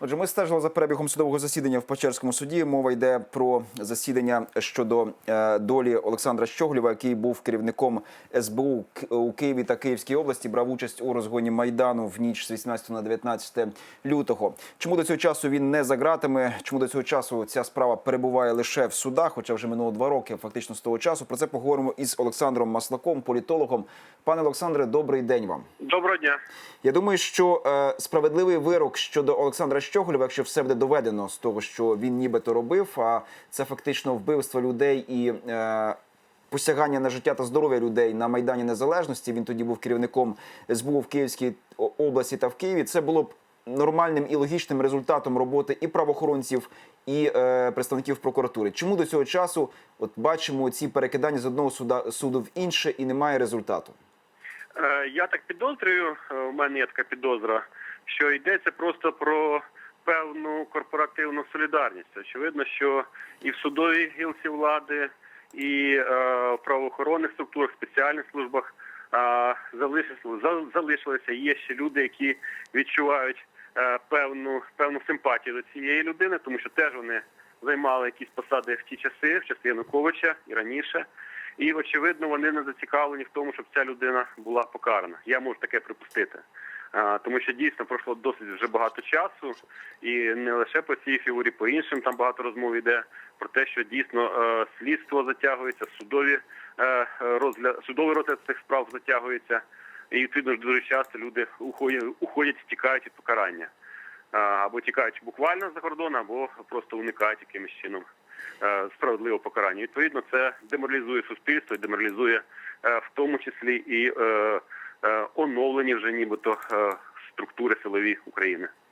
Отже, ми стежили за перебігом судового засідання в Печерському суді. Мова йде про засідання щодо е, долі Олександра Щоглєва, який був керівником СБУ у Києві та Київській області. Брав участь у розгоні майдану в ніч з 18 на 19 лютого. Чому до цього часу він не за ґратами? Чому до цього часу ця справа перебуває лише в судах? Хоча вже минуло два роки, фактично з того часу. Про це поговоримо із Олександром Маслаком, політологом. Пане Олександре, добрий день вам. Доброго дня. Я думаю, що е, справедливий вирок щодо Олександра Щоголєва, якщо все буде доведено з того, що він нібито робив, а це фактично вбивство людей і е, посягання на життя та здоров'я людей на майдані незалежності. Він тоді був керівником СБУ в Київській області та в Києві. Це було б нормальним і логічним результатом роботи і правоохоронців, і е, представників прокуратури. Чому до цього часу от бачимо ці перекидання з одного суда суду в інше і немає результату? Е, Я так підозрюю, е, у мене є така підозра, що йдеться просто про корпоративну солідарність. Очевидно, що і в судовій гілці влади, і е, в правоохоронних структурах, спеціальних службах е, залишилися, залишилися. Є ще люди, які відчувають е, певну певну симпатію до цієї людини, тому що теж вони займали якісь посади в ті часи, в часи Януковича і раніше. І очевидно, вони не зацікавлені в тому, щоб ця людина була покарана. Я можу таке припустити. Тому що дійсно пройшло досить вже багато часу, і не лише по цій фігурі, по іншим там багато розмов йде про те, що дійсно е, слідство затягується, судові е, розгляд, судовий розгляд цих справ затягується, і відповідно ж дуже часто люди уходять, тікають від покарання. Або тікають буквально за кордон, або просто уникають якимось чином е, справедливого покарання. Відповідно, це деморалізує суспільство деморалізує в тому числі і оновлені вже нібито е, структури силові України.